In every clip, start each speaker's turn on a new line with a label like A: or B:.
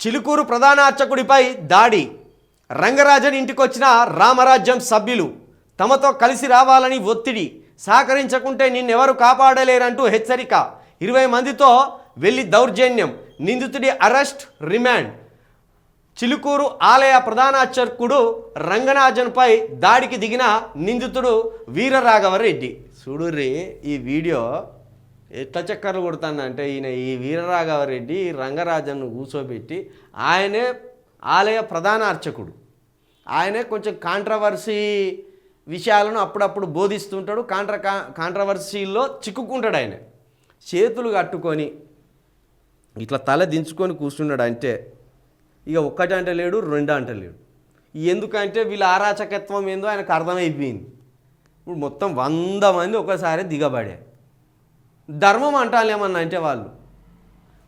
A: చిలుకూరు ప్రధాన అర్చకుడిపై దాడి. రంగరాజన్ ఇంటికొచ్చిన రామరాజ్యం సభ్యులు తమతో కలిసి రావాలని ఒత్తిడి. సహకరించకుంటే నిన్నెవరు కాపాడలేరంటూ హెచ్చరిక. ఇరవై మందితో వెళ్ళి దౌర్జన్యం. నిందితుడి అరెస్ట్ రిమాండ్. చిలుకూరు ఆలయ ప్రధాన అర్చకుడు రంగనాథన్పై దాడికి దిగిన నిందితుడు వీరరాఘవరెడ్డి. చూడుర్రి ఈ వీడియో ఎట్లా చక్కర్లు కొడుతానంటే ఈయన ఈ వీరరాఘవరెడ్డి రెడ్డి రంగరాజన్ను కూర్చోబెట్టి ఆయనే ఆలయ ప్రధాన అర్చకుడు. ఆయనే కొంచెం కాంట్రవర్సీ విషయాలను అప్పుడప్పుడు బోధిస్తుంటాడు కాంట్ర కాంట్రవర్సీల్లో చిక్కుకుంటాడు ఆయన. చేతులు కట్టుకొని ఇట్లా తల దించుకొని కూర్చున్నాడు అంటే ఇక ఒక్కటి అంటే లేడు రెండు అంటే లేడు. ఎందుకంటే వీళ్ళ ఆరాచకత్వం ఏందో ఆయనకు అర్థమైపోయింది. ఇప్పుడు మొత్తం వంద మంది ఒకసారి దిగబడారు. ధర్మం అంటాను ఏమన్నా అంటే వాళ్ళు?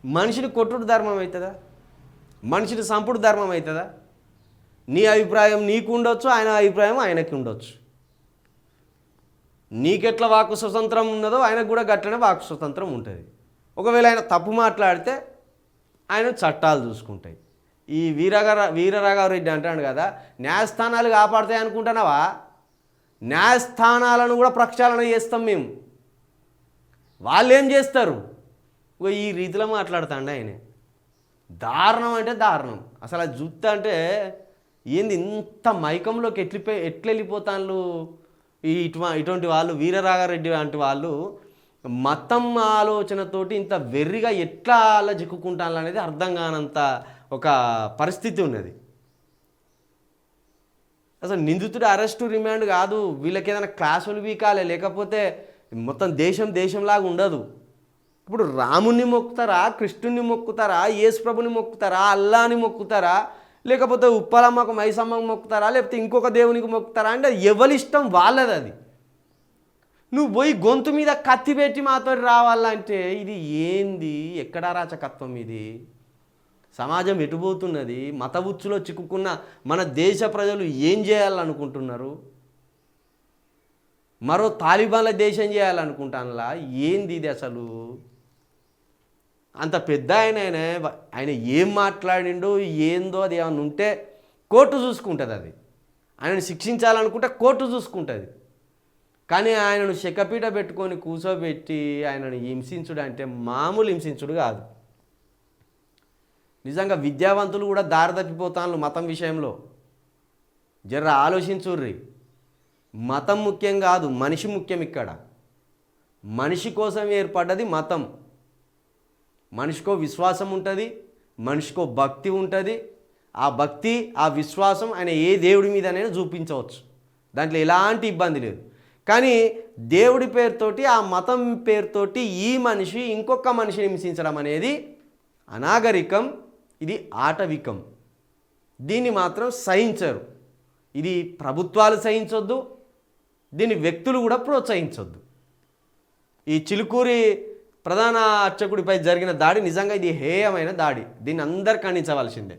A: మనిషిని కొట్టుడు ధర్మం అవుతుందా? మనిషిని సంపుడు ధర్మం అవుతుందా? నీ అభిప్రాయం నీకు ఉండొచ్చు ఆయన అభిప్రాయం ఆయనకి ఉండొచ్చు. నీకెట్లా వాకు స్వతంత్రం ఉన్నదో ఆయనకు కూడా గట్లనే వాక్కు స్వతంత్రం ఉంటుంది. ఒకవేళ ఆయన తప్పు మాట్లాడితే ఆయన చట్టాలు చూసుకుంటాయి. ఈ వీరగర వీరరాఘవరెడ్డి అంటాడు కదా న్యాయస్థానాలు కాపాడతాయి అనుకుంటున్నావా? న్యాయస్థానాలను కూడా ప్రక్షాళన చేస్తాం మేము. వాళ్ళు ఏం చేస్తారు ఈ రీతిలో మాట్లాడుతాండి ఆయన. దారుణం అంటే దారుణం. అసలు అది చూస్తా అంటే ఏంది ఇంత మైకంలోకి ఎట్లిపోయి ఎట్లా వెళ్ళిపోతాను ఈ ఇటు ఇటువంటి వాళ్ళు వీరరాఘారెడ్డి లాంటి వాళ్ళు మతం ఆలోచనతోటి ఇంత వెర్రిగా ఎట్లా అలా చిక్కుకుంటాను అనేది అర్థం కానంత ఒక పరిస్థితి ఉన్నది. అసలు నిందితుడు అరెస్టు రిమాండ్ కాదు. వీళ్ళకి ఏదైనా క్లాసులు వీకాలే. లేకపోతే మొత్తం దేశం దేశంలాగా ఉండదు. ఇప్పుడు రాముణ్ణి మొక్కుతారా కృష్ణుణ్ణి మొక్కుతారా యేసుప్రభుని మొక్కుతారా అల్లాని మొక్కుతారా లేకపోతే ఉప్పలమ్మకు మైసమ్మకు మొక్కుతారా లేకపోతే ఇంకొక దేవునికి మొక్కుతారా అంటే ఎవరి ఇష్టం వాళ్ళది అది. నువ్వు పోయి గొంతు మీద కత్తి పెట్టి మాతో రావాలంటే ఇది ఏంది? ఎక్కడ రాచకత్వం ఇది? సమాజం ఎటుపోతున్నది మత ఉచ్చులో చిక్కుకున్న మన దేశ ప్రజలు ఏం చేయాలనుకుంటున్నారు? మరో తాలిబాన్ల దేశం చేయాలనుకుంటానులా? ఏంది ఇది అసలు? అంత పెద్ద ఆయన ఆయన ఆయన ఏం మాట్లాడిండో ఏందో అది ఏమైనా ఉంటే కోర్టు చూసుకుంటుంది అది. ఆయనను శిక్షించాలనుకుంటే కోర్టు చూసుకుంటుంది. కానీ ఆయనను శకపీట పెట్టుకొని కూర్చోబెట్టి ఆయనను హింసించుడు అంటే మామూలు హింసించుడు కాదు. నిజంగా విద్యావంతులు కూడా దారి తప్పిపోతాను మతం విషయంలో. జర ఆలోచించుర్రీ. మతం ముఖ్యం కాదు మనిషి ముఖ్యం ఇక్కడ. మనిషి కోసం ఏర్పడ్డది మతం. మనిషికో విశ్వాసం ఉంటుంది మనిషికో భక్తి ఉంటుంది. ఆ భక్తి ఆ విశ్వాసం ఆయన ఏ దేవుడి మీదనైనా చూపించవచ్చు. దాంట్లో ఎలాంటి ఇబ్బంది లేదు. కానీ దేవుడి పేరుతోటి ఆ మతం పేరుతోటి ఈ మనిషి ఇంకొక మనిషిని హింసించడం అనేది అనాగరికం ఇది ఆటవికం. దీన్ని మాత్రం సహించరు. ఇది ప్రభుత్వాలు సహించొద్దు దీన్ని వ్యక్తులు కూడా ప్రోత్సహించొద్దు. ఈ చిలుకూరి ప్రధాన అర్చకుడిపై జరిగిన దాడి నిజంగా ఇది హేయమైన దాడి. దీన్ని అందరు ఖండించవలసిందే.